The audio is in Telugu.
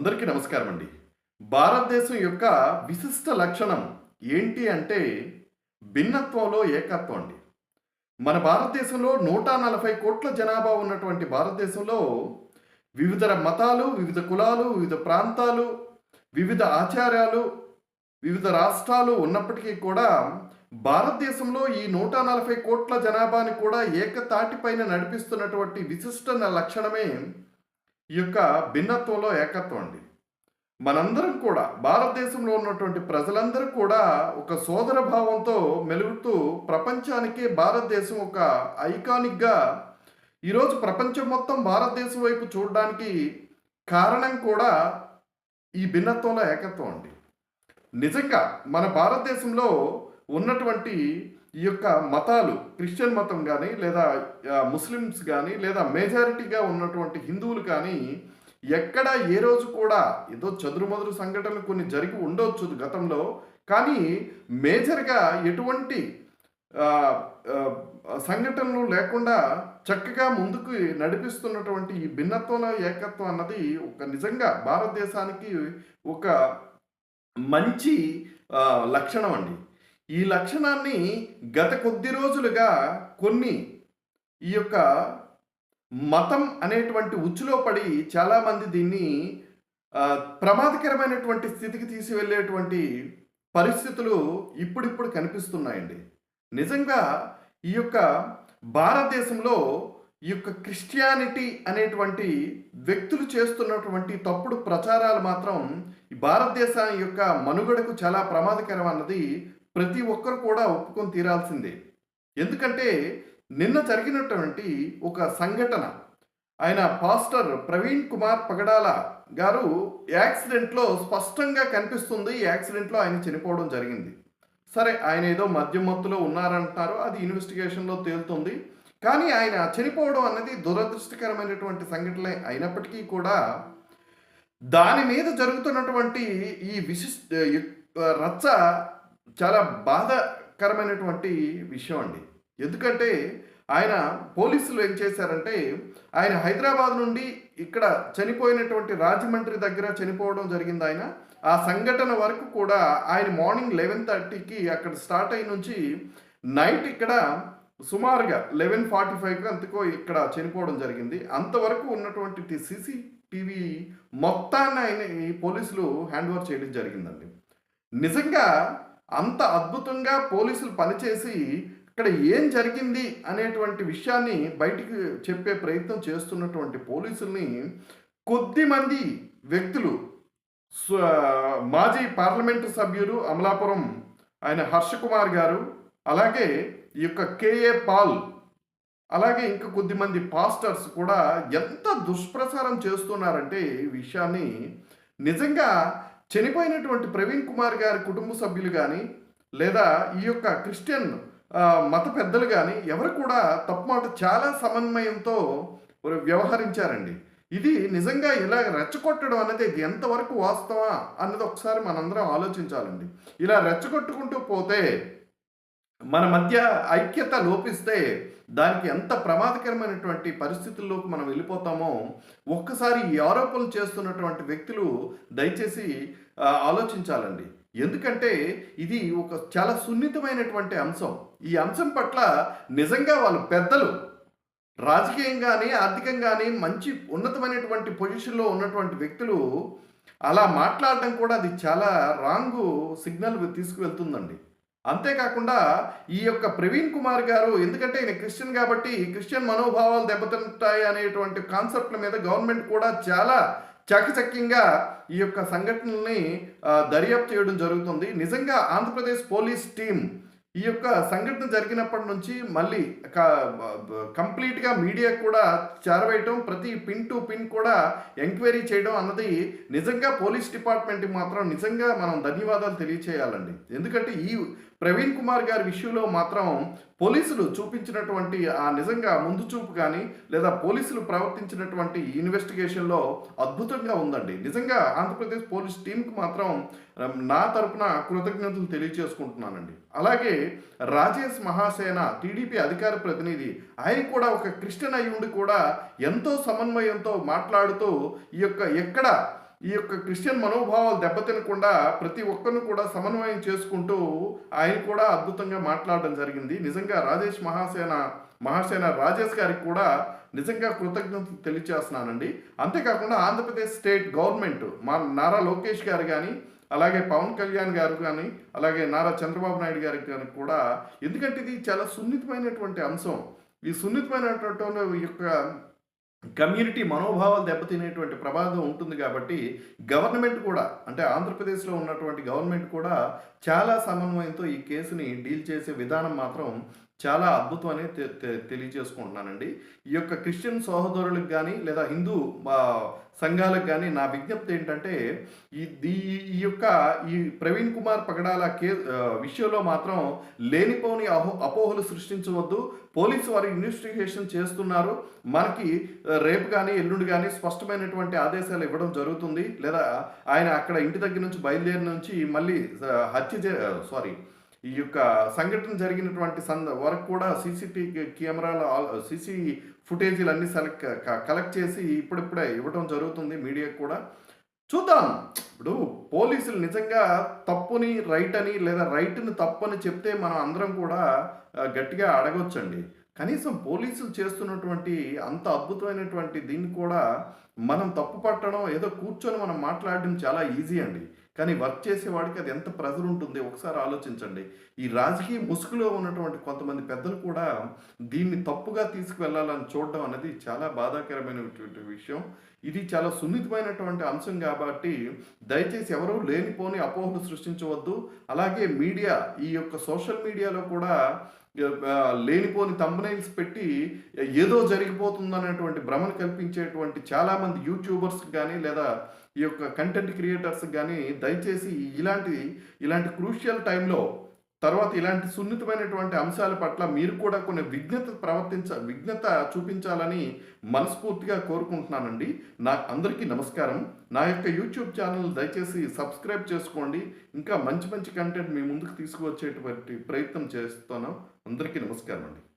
అందరికీ నమస్కారం అండి భారతదేశం యొక్క విశిష్ట లక్షణం ఏంటి అంటే భిన్నత్వంలో ఏకత్వం అండి. మన భారతదేశంలో నూట నలభై కోట్ల జనాభా ఉన్నటువంటి భారతదేశంలో వివిధ మతాలు వివిధ కులాలు వివిధ ప్రాంతాలు వివిధ ఆచారాలు వివిధ రాష్ట్రాలు ఉన్నప్పటికీ కూడా భారతదేశంలో ఈ నూట నలభై కోట్ల జనాభాని కూడా ఏకతాటిపైన నడిపిస్తున్నటువంటి విశిష్ట లక్షణమే ఈ యొక్క భిన్నత్వంలో ఏకత్వం అండి. మనందరం కూడా భారతదేశంలో ఉన్నటువంటి ప్రజలందరూ కూడా ఒక సోదర భావంతో మెలుగుతూ ప్రపంచానికి భారతదేశం ఒక ఐకానిక్గా ఈరోజు ప్రపంచం మొత్తం భారతదేశం వైపు చూడడానికి కారణం కూడా ఈ భిన్నత్వంలో ఏకత్వం అండి. నిజంగా మన భారతదేశంలో ఉన్నటువంటి ఈ యొక్క మతాలు క్రిస్టియన్ మతం కానీ లేదా ముస్లిమ్స్ కానీ లేదా మెజారిటీగా ఉన్నటువంటి హిందువులు కానీ ఎక్కడ ఏ రోజు కూడా ఏదో చదురుమదురు సంఘటనలు కొన్ని జరిగి ఉండవచ్చు గతంలో కానీ మేజర్గా ఎటువంటి సంఘటనలు లేకుండా చక్కగా ముందుకు నడిపిస్తున్నటువంటి ఈ భిన్నత్వంలో ఏకత్వం అన్నది ఒక నిజంగా భారతదేశానికి ఒక మంచి లక్షణం అండి. ఈ లక్షణాన్ని గత కొద్ది రోజులుగా కొన్ని ఈ యొక్క మతం అనేటువంటి ఉచ్చులో పడి చాలామంది దీన్ని ప్రమాదకరమైనటువంటి స్థితికి తీసుకువెళ్ళేటువంటి పరిస్థితులు ఇప్పుడిప్పుడు కనిపిస్తున్నాయండి. నిజంగా ఈ యొక్క భారతదేశంలో ఈ యొక్క క్రిస్టియానిటీ అనేటువంటి వ్యక్తులు చేస్తున్నటువంటి తప్పుడు ప్రచారాలు మాత్రం భారతదేశం యొక్క మనుగడకు చాలా ప్రమాదకరం అన్నది ప్రతి ఒక్కరు కూడా ఒప్పుకొని తీరాల్సిందే. ఎందుకంటే నిన్న జరిగినటువంటి ఒక సంఘటన ఆయన పాస్టర్ ప్రవీణ్ కుమార్ పగడాల గారు యాక్సిడెంట్లో స్పష్టంగా కనిపిస్తుంది యాక్సిడెంట్లో ఆయన చనిపోవడం జరిగింది. సరే ఆయన ఏదో మద్యం మత్తులో ఉన్నారంటున్నారు అది ఇన్వెస్టిగేషన్లో తేలుతుంది. కానీ ఆయన చనిపోవడం అన్నది దురదృష్టకరమైనటువంటి సంఘటన అయినప్పటికీ కూడా దాని మీద జరుగుతున్నటువంటి ఈ విశిష్ట రచ్చ చాలా బాధాకరమైనటువంటి విషయం అండి. ఎందుకంటే ఆయన పోలీసులు ఏం చేశారంటే ఆయన హైదరాబాద్ నుండి ఇక్కడ చనిపోయినటువంటి రాజమండ్రి దగ్గర చనిపోవడం జరిగింది ఆయన. ఆ సంఘటన వరకు కూడా ఆయన మార్నింగ్ లెవెన్ థర్టీకి అక్కడ స్టార్ట్ అయి నుంచి నైట్ ఇక్కడ సుమారుగా లెవెన్ ఫార్టీ ఫైవ్కి అంతకో ఇక్కడ చనిపోవడం జరిగింది. అంతవరకు ఉన్నటువంటి సీసీటీవీ మొత్తాన్ని ఆయన ఈ పోలీసులు హ్యాండ్ ఓవర్ చేయడం జరిగిందండి. నిజంగా అంత అద్భుతంగా పోలీసులు పనిచేసి ఇక్కడ ఏం జరిగింది అనేటువంటి విషయాన్ని బయటికి చెప్పే ప్రయత్నం చేస్తున్నటువంటి పోలీసుల్ని కొద్దిమంది వ్యక్తులు మాజీ పార్లమెంటు సభ్యులు అమలాపురం ఆయన హర్ష కుమార్ గారు అలాగే ఈ యొక్క కేఏ పాల్ అలాగే ఇంకా కొద్దిమంది పాస్టర్స్ కూడా ఎంత దుష్ప్రచారం చేస్తున్నారంటే ఈ విషయాన్ని నిజంగా చనిపోయినటువంటి ప్రవీణ్ కుమార్ గారి కుటుంబ సభ్యులు కానీ లేదా ఈ యొక్క క్రిస్టియన్ మత పెద్దలు కానీ ఎవరు కూడా తప్పు మాట చాలా సమన్వయంతో వ్యవహరించారండి. ఇది నిజంగా ఇలా రెచ్చగొట్టడం అనేది ఎంతవరకు వాస్తవా అన్నది ఒకసారి మనందరం ఆలోచించాలండి. ఇలా రెచ్చగొట్టుకుంటూ పోతే మన మధ్య ఐక్యత లోపిస్తే దానికి ఎంత ప్రమాదకరమైనటువంటి పరిస్థితుల్లోకి మనం వెళ్ళిపోతామో ఒక్కసారి ఈ ఆరోపణలు చేస్తున్నటువంటి వ్యక్తులు దయచేసి ఆలోచించాలండి. ఎందుకంటే ఇది ఒక చాలా సున్నితమైనటువంటి అంశం. ఈ అంశం పట్ల నిజంగా వాళ్ళు పెద్దలు. రాజకీయంగాని ఆర్థికంగాని మంచి ఉన్నతమైనటువంటి పొజిషన్లో ఉన్నటువంటి వ్యక్తులు అలా మాట్లాడడం కూడా అది చాలా రాంగ్ సిగ్నల్ తీసుకువెళ్తుందండి. అంతేకాకుండా ఈ యొక్క ప్రవీణ్ కుమార్ గారు ఎందుకంటే ఈయన క్రిస్టియన్ కాబట్టి క్రిస్టియన్ మనోభావాలు దెబ్బతింటాయి అనేటువంటి కాన్సెప్ట్ల మీద గవర్నమెంట్ కూడా చాలా చాకచక్యంగా ఈ యొక్క సంఘటనల్ని దర్యాప్తు చేయడం జరుగుతుంది. నిజంగా ఆంధ్రప్రదేశ్ పోలీస్ టీం ఈ యొక్క సంఘటన జరిగినప్పటి నుంచి మళ్ళీ కంప్లీట్గా మీడియా కూడా చేరవేయటం ప్రతి పిన్ టు పిన్ కూడా ఎంక్వైరీ చేయడం అన్నది నిజంగా పోలీస్ డిపార్ట్మెంట్కి మాత్రం నిజంగా మనం ధన్యవాదాలు తెలియచేయాలండి. ఎందుకంటే ఈ ప్రవీణ్ కుమార్ గారి విషయంలో మాత్రం పోలీసులు చూపించినటువంటి ఆ నిజంగా ముందు చూపు కానీ లేదా పోలీసులు ప్రవర్తించినటువంటి ఇన్వెస్టిగేషన్లో అద్భుతంగా ఉందండి. నిజంగా ఆంధ్రప్రదేశ్ పోలీస్ టీంకి మాత్రం నా తరపున కృతజ్ఞతలు తెలియజేసుకుంటున్నానండి అలాగే రాజేష్ మహాసేన టీడీపీ అధికార ప్రతినిధి ఆయన కూడా ఒక క్రిస్టియన్ అయ్యుండి కూడా ఎంతో సమన్వయంతో మాట్లాడుతూ ఈ యొక్క ఎక్కడ ఈ యొక్క క్రిస్టియన్ మనోభావాలు దెబ్బతినకుండా ప్రతి ఒక్కరిని కూడా సమన్వయం చేసుకుంటూ ఆయన కూడా అద్భుతంగా మాట్లాడడం జరిగింది. నిజంగా రాజేష్ మహాసేన మహాసేన రాజేష్ గారికి కూడా నిజంగా కృతజ్ఞతలు తెలియచేస్తున్నానండి. అంతేకాకుండా ఆంధ్రప్రదేశ్ స్టేట్ గవర్నమెంట్ మా నారా లోకేష్ గారు కానీ అలాగే పవన్ కళ్యాణ్ గారు కానీ అలాగే నారా చంద్రబాబు నాయుడు గారికి కానీ కూడా ఎందుకంటే ఇది చాలా సున్నితమైనటువంటి అంశం. ఈ సున్నితమైనటువంటి యొక్క కమ్యూనిటీ మనోభావాలు దెబ్బతినేటువంటి ప్రమాదం ఉంటుంది కాబట్టి గవర్నమెంట్ కూడా అంటే ఆంధ్రప్రదేశ్లో ఉన్నటువంటి గవర్నమెంట్ కూడా చాలా సమన్వయంతో ఈ కేసుని డీల్ చేసే విధానం మాత్రం చాలా అద్భుతం అని తె- తెలియజేసుకుంటున్నానండి. ఈ యొక్క క్రిస్టియన్ సహోదరులకు కానీ లేదా హిందూ సంఘాలకు కానీ నా విజ్ఞప్తి ఏంటంటే ఈ దీ- ఈ యొక్క ఈ ప్రవీణ్ కుమార్ పగడాల కే విషయంలో మాత్రం లేనిపోని అహో అపోహలు సృష్టించవద్దు. పోలీసు వారు ఇన్వెస్టిగేషన్ చేస్తున్నారు. మనకి రేపు కానీ ఎల్లుండి కానీ స్పష్టమైనటువంటి ఆదేశాలు ఇవ్వడం జరుగుతుంది. లేదా ఆయన అక్కడ ఇంటి దగ్గర నుంచి బయలుదేరి నుంచి మళ్ళీ హత్య సారీ ఈ యొక్క సంఘటన జరిగినటువంటి సంద వరకు కూడా సీసీటీ కెమెరాల సీసీ ఫుటేజీలు అన్ని సెలెక్ట్ కలెక్ట్ చేసి ఇప్పుడిప్పుడే ఇవ్వడం జరుగుతుంది మీడియాకు కూడా. చూద్దాం. ఇప్పుడు పోలీసులు నిజంగా తప్పుని రైట్ అని లేదా రైట్ని తప్పని చెప్తే మనం అందరం కూడా గట్టిగా అడగొచ్చండి. కనీసం పోలీసులు చేస్తున్నటువంటి అంత అద్భుతమైనటువంటి దీన్ని కూడా మనం తప్పు పట్టడం ఏదో కూర్చొని మనం మాట్లాడడం చాలా ఈజీ అండి. కానీ వర్క్ చేసేవాడికి అది ఎంత ప్రెజర్ ఉంటుంది ఒకసారి ఆలోచించండి. ఈ రాజకీయ ముసుగులో ఉన్నటువంటి కొంతమంది పెద్దలు కూడా దీన్ని తప్పుగా తీసుకువెళ్ళాలని చూడడం అనేది చాలా బాధాకరమైనటువంటి విషయం. ఇది చాలా సున్నితమైనటువంటి అంశం కాబట్టి దయచేసి ఎవరూ లేనిపోని అపోహలు సృష్టించవద్దు. అలాగే మీడియా ఈ యొక్క సోషల్ మీడియాలో కూడా లేనిపోని తంబనైల్స్ పెట్టి ఏదో జరిగిపోతుందనేటువంటి భ్రమను కల్పించేటువంటి చాలామంది యూట్యూబర్స్ కానీ లేదా ఈ యొక్క కంటెంట్ క్రియేటర్స్ కానీ దయచేసి ఇలాంటి ఇలాంటి క్రూషియల్ టైంలో తర్వాత ఇలాంటి సున్నితమైనటువంటి అంశాల పట్ల మీరు కూడా కొన్ని విఘ్నత ప్రవర్తించ విఘ్నత చూపించాలని మనస్ఫూర్తిగా కోరుకుంటున్నానండి. నా అందరికీ నమస్కారం. నా యొక్క యూట్యూబ్ ఛానల్ దయచేసి సబ్స్క్రైబ్ చేసుకోండి. ఇంకా మంచి మంచి కంటెంట్ మీ ముందుకు తీసుకువచ్చేటువంటి ప్రయత్నం చేస్తున్నాం. అందరికీ నమస్కారం అండి